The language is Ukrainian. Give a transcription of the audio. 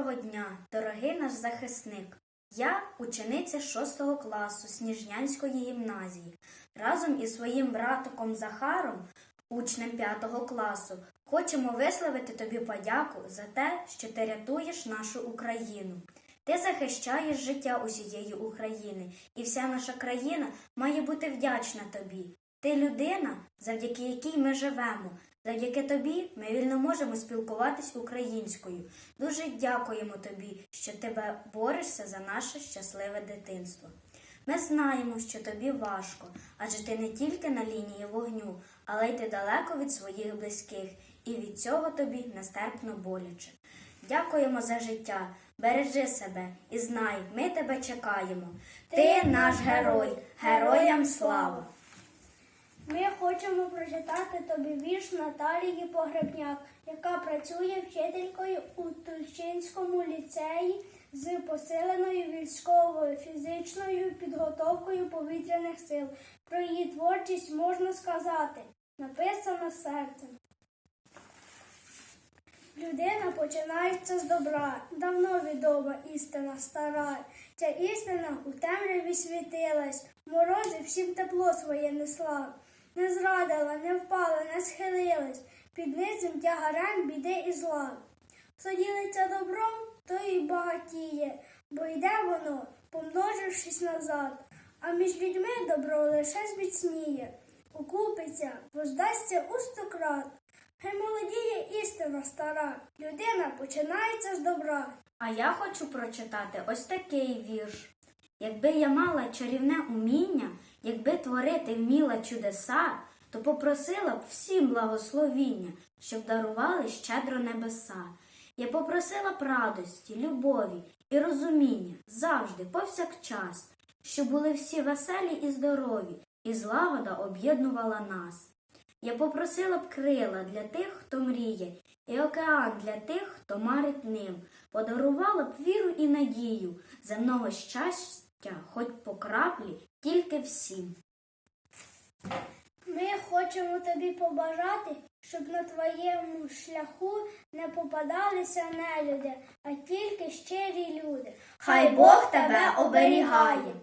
Доброго дня, дорогий наш захисник. Я учениця 6 класу Сніжнянської гімназії. Разом із своїм братиком Захаром, учнем 5 класу, хочемо висловити тобі подяку за те, що ти рятуєш нашу Україну. Ти захищаєш життя усієї України, і вся наша країна має бути вдячна тобі. Ти людина, завдяки якій ми живемо. Завдяки тобі ми вільно можемо спілкуватись українською. Дуже дякуємо тобі, що тебе борешся за наше щасливе дитинство. Ми знаємо, що тобі важко, адже ти не тільки на лінії вогню, але й ти далеко від своїх близьких, і від цього тобі нестерпно боляче. Дякуємо за життя, бережи себе і знай, ми тебе чекаємо. Ти наш герой, героям слава! Ми хочемо прочитати тобі вірш Наталії Погребняк, яка працює вчителькою у Тульчинському ліцеї з посиленою військовою фізичною підготовкою повітряних сил. Про її творчість можна сказати, написано серцем. Людина починається з добра, давно відома істина стара. Ця істина у темряві світилась, в морозі всім тепло своє несла. Не зрадила, не впала, не схилилась, під низом тягарем біди і зла. Хто ділиться добром, то і багатіє, бо йде воно, помножившись назад, а між людьми добро лише зміцніє, укупиться, воздасться у стократ. Хай молодіє істина стара, людина починається з добра. А я хочу прочитати ось такий вірш. Якби я мала чарівне уміння, якби творити вміла чудеса, то попросила б всім благословіння, щоб дарували щедро небеса. Я попросила б радості, любові і розуміння завжди, повсякчас, щоб були всі веселі і здорові, і злагода об'єднувала нас. Я попросила б крила для тих, хто мріє, і океан для тих, хто марить ним, подарувала б віру і надію, земного щастя, хоч по краплі, тільки всім. Ми хочемо тобі побажати, щоб на твоєму шляху не попадалися нелюди, а тільки щирі люди. Хай Бог тебе оберігає.